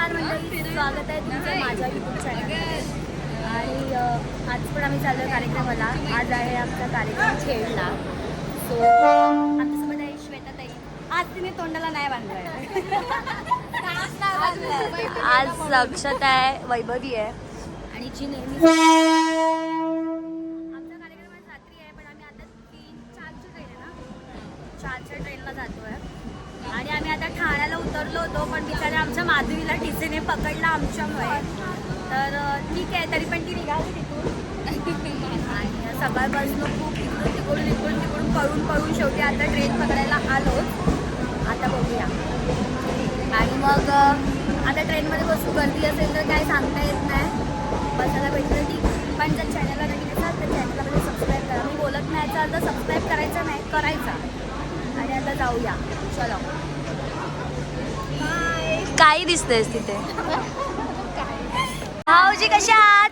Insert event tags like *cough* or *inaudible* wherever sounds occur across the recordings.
नमस्कार मंडळी स्वागत आहे तुमचं माझ्या युट्यूब चॅनल आणि आज पण आम्ही चाललो कार्यक्रमाला. आज आहे आमचा कार्यक्रम खेळला. सो आमच्यासोबत आहे श्वेताताई. आज तिने तोंडाला नाही बांधलं आज अक्षता आहे वैभवी आहे. आणि जी नेहमी होतो पण बिचारे आमच्या माधवीला टीसीने पकडला आमच्यामुळे. तर ठीक आहे तरी पण ती निघाली तिथून. आणि सकाळपासून खूप इकडून तिकडून इकडून तिकडून पळून पळून शेवटी आता ट्रेन पकडायला आलो. आता बघूया. आणि मग आता ट्रेनमध्ये बसू गर्दी असेल तर काय सांगता येत नाही. बसायला भेटलं ठीक. पण जर चॅनलला नाही असाल तर चॅनलला म्हणजे सबस्क्राईब करा. मी बोलत नाही तर सबस्क्राईब करायचा नाही करायचा. आणि आता जाऊया. चलो. काही दिसतेस तिथे. भाऊजी कशा आहात?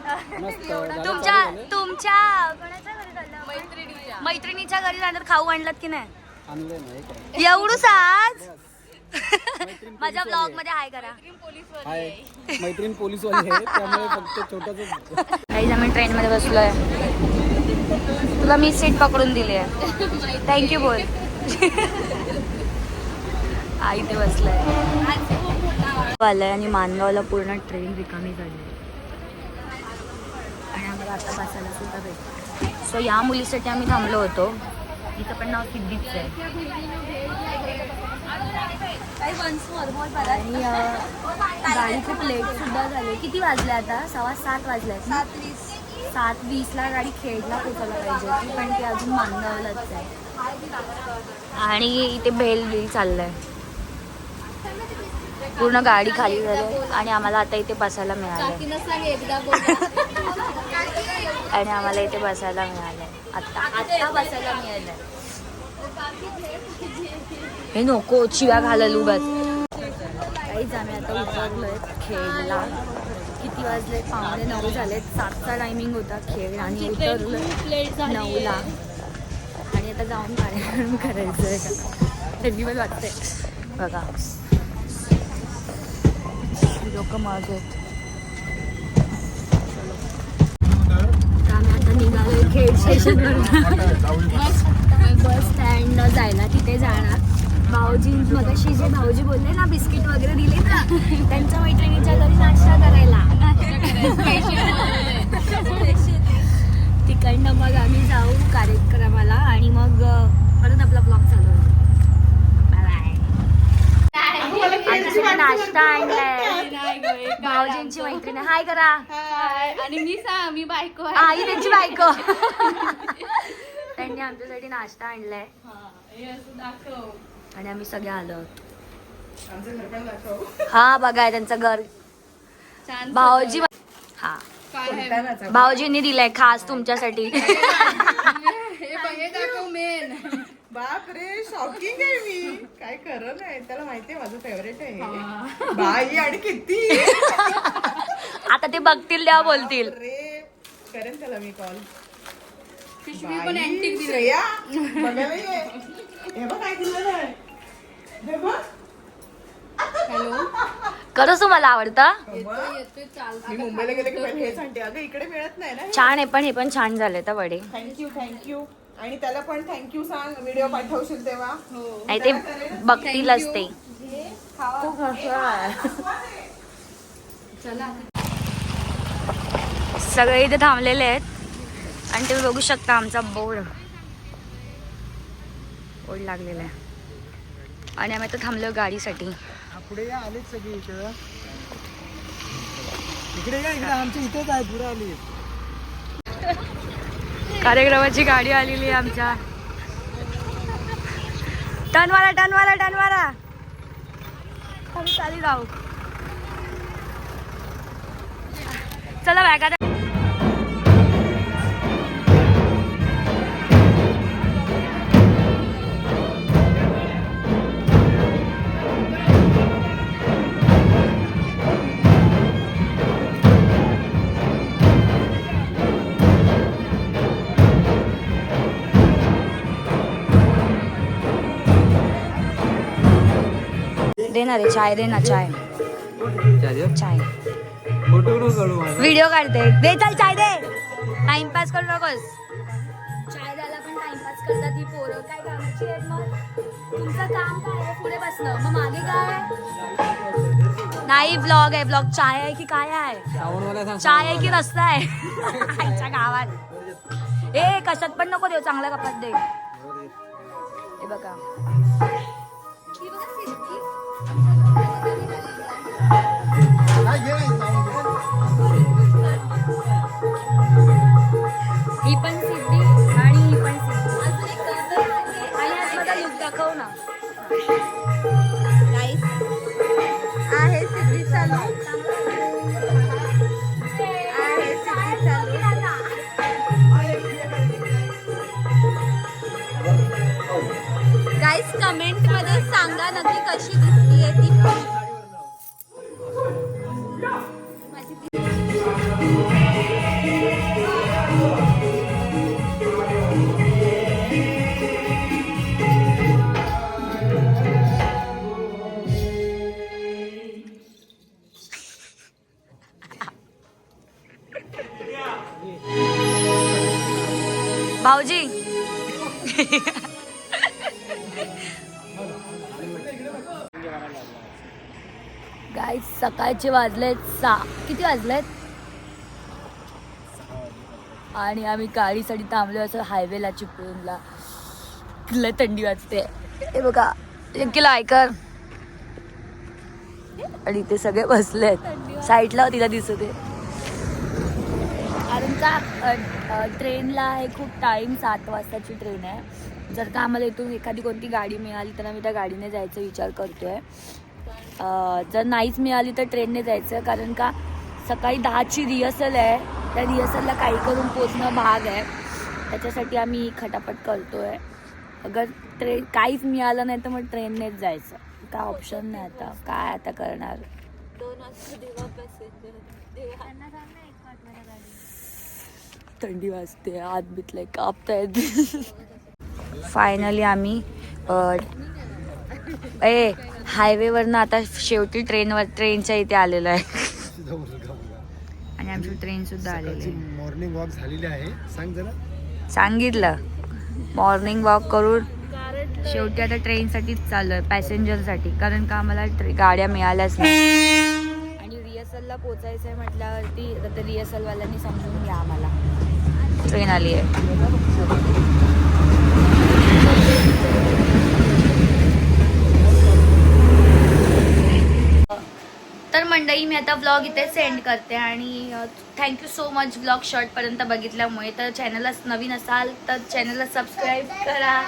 तुमच्या तुमच्या? मैत्रिणीच्या घरी जाणार खाऊ आणलात की नाही? आणले नाही काय एवढूच आज माझ्या ब्लॉगमध्ये हाय करा. हाय. मैत्रीण पोलीसवाली आहे त्यामुळे फक्त छोटस काही आम्ही ट्रेन मध्ये बसलोय. तुला मी सीट पकडून दिली आहे. थँक्यू बोल. आई ते बसलाय. आलंय आणि मानगावला पूर्ण ट्रेन रिकामी झाली. आणि आम्हाला आता बसायला सुद्धा भेटतो सो या मुलीसाठी आम्ही थांबलो होतो. तिचं पण नाव सिद्धीच आहे. आणि गाडी खूप लेट सुद्धा झाली. किती वाजले आता? सव्वा सात वाजले आहेत ना? सात वीसला गाडी खेडला पोचायला पाहिजे. होती पण ती अजून मानगावलाच आहे. आणि इथे भेल बिल चाललंय. पूर्ण गाडी खाली झाली आणि आम्हाला आता इथे बसायला मिळालंय. आणि आम्हाला इथे बसायला मिळालंय. आता. आता बसायला मिळालंय. हे नको चिव्या घालायला उगाच. काहीच आम्ही आता उतरलोय खेळला किती वाजले? पावणे नऊ झालेत. सातचा टायमिंग होता खेळ आणि उतरलो नऊला. आणि आता जाऊन कार्यक्रम करायचं आहे थंडी पण वाटते बघा. लोक मग आहेत. आम्ही आता निघालोय खेळ स्टेशनवर बस स्टँड जायला तिथे जाणार भाऊजी मगाशी जे भाऊजी बोलले ना बिस्किट वगैरे दिले ना त्यांच्या मैत्रिणीच्या घरी नाश्ता करायला तिकडनं मग आम्ही जाऊ कार्यक्रमाला आणि मग परत आपला ब्लॉग चालू नाश्ता आणलाय भाऊजींची मैत्रीण. हाय करा. हाय. आणि मी सांग मी बायको आहे. आई त्यांची बायको. त्यांनी आमच्यासाठी नाश्ता आणलाय. हा, हे असं दाखव. आणि आम्ही सगळे आलो. आहोत हा बघा त्यांचं घर. छान भाऊजी हा. काय आहे? भाऊजींनी दिलंय खास तुमच्यासाठी. हे बघ हे दाखव मेन बाप रे शॉकिंग आहे मी. काय खरं नाही त्याला माहितीये माझं फेवरेट आहे. बाई आणि किती. आता ते बघतील तेव्हा बोलतील. रे करेन त्याला मी कॉल पिशवी पण अँटिक दिली. बघायला ये. हे बघ काय दिलं आहे. हे बघ. हॅलो. खरंच तुम्हाला आवडतं? मग येतोय चाल मी मुंबईला गेले की पहिले हेच आणते. अगं इकडे मिळत नाही ना छान आहे पण हे पण छान झाले तर वडे. थँक्यू थँक्यू आणि त्याला पण थँक्यू सांग. व्हिडिओ पाठवशील तेव्हा. हो. नाही ते बघतीलच ते. चला. सगळे इथे थांबलेले आहेत. आणि तुम्ही बघू शकता आमचा बोर्ड. बोर्ड लागलेला आहे. आणि आम्ही आता थांबलो गाडीसाठी. पुढे या आलीच सगळी इकडं इकडे या इकडे. आमच्या इथेच आहे पुढे आली कार्यक्रमाची गाडी आलेली आहे आमच्या. टनवाला टनवाला टनवाला. आम्ही चाली जाऊ. चला बॅगा देणार आहे चाय दे ना चाय. चाय. व्हिडिओ काढते. दे चल चाय दे. टाइमपास करू नकोस. चाय द्यायला पण टाइमपास करतात ही पोरं. काय कामाची आहेत मग? तुमचं काम काय आहे? पुढे बसणं. मग मागे काय नाही ब्लॉग आहे. ब्लॉग चाय आहे की काय आहे? चाय आहे की रस्ता आहे? आमच्या गावात. ए कशात पण नको देऊ. चांगल्या कपात दे. हे बघा. ही पण सिद्धी आणि ही पण सिद्धी. दाखव ना. कमेंटमध्ये सांगा नक्की कशी दिसतीये ती. भाऊजी. गाईस सकाळचे वाजलेत सा. किती वाजलेत? आणि आम्ही गाडीसाठी थांबलो असं हायवेला चिपळूणला. लय थंडी वाजते. हे बघा किलो ऐकर आणि ते सगळे बसलेत. साईडला तिला दिसत आहे कारण का ट्रेनला आहे खूप टाईम सात वाजताची ट्रेन आहे. जर का आम्हाला इथून एखादी कोणती गाडी मिळाली तर आम्ही त्या गाडीने जायचा विचार करतोय. जर नाहीच मिळाली तर ट्रेनने जायचं कारण का सकाळी दहाची रिहर्सल आहे. त्या रिहर्सलला काही करून पोचणं भाग आहे. त्याच्यासाठी आम्ही खटापट करतोय. अगर ट्रेन काहीच मिळालं नाही तर मग ट्रेननेच जायचं. काय ऑप्शन नाही आता. काय आता करणार? थंडी वाजते. आत बितलंय. कापतायत. *laughs* फायनली आम्ही ए हायवेवरनं आता शेवटी ट्रेनवर ट्रेनच्या इथे आलेलो आहे. आणि आमची ट्रेन सुद्धा आलेली आहे. मॉर्निंग वॉक झालेली आहे. सांग जरा. सांगितलं. मॉर्निंग वॉक करून शेवटी आता ट्रेनसाठीच चाललो आहे पॅसेंजरसाठी कारण का आम्हाला ट्रे- गाड्या मिळाल्याच नाही. आणि रिहर्सलला पोचायचं आहे म्हटल्यावरती आता ते रिहर्सलवाल्यांनी समजून घ्या आम्हाला. ट्रेन आली आहे तर मंडळी मी आता ब्लॉग इथे सेंड करते आणि thank you so much blog शॉर्टपर्यंत बघितल्यामुळे. तर चॅनलला नवीन असाल तर चॅनलला सबस्क्राईब करा.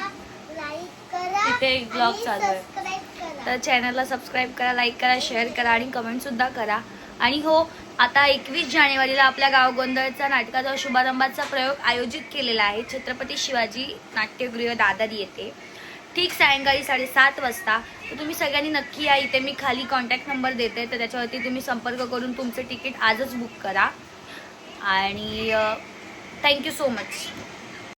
तिथे एक ब्लॉग चालू आहे. तर चॅनलला सबस्क्राईब करा लाईक करा शेअर करा आणि कमेंटसुद्धा करा. आणि हो आता एकवीस जानेवारीला आपल्या गाव गोंधळचा नाटकाचा शुभारंभाचा प्रयोग आयोजित केलेला आहे. छत्रपती शिवाजी नाट्यगृह दादर येथे. ठीक सायंकाळी साडेसात वाजता. तर तुम्ही सगळ्यांनी नक्की या इथे. मी खाली कॉन्टॅक्ट नंबर देते. तर त्याच्यावरती तुम्ही संपर्क करून तुमचं तिकीट आजच बुक करा. आणि थँक्यू सो मच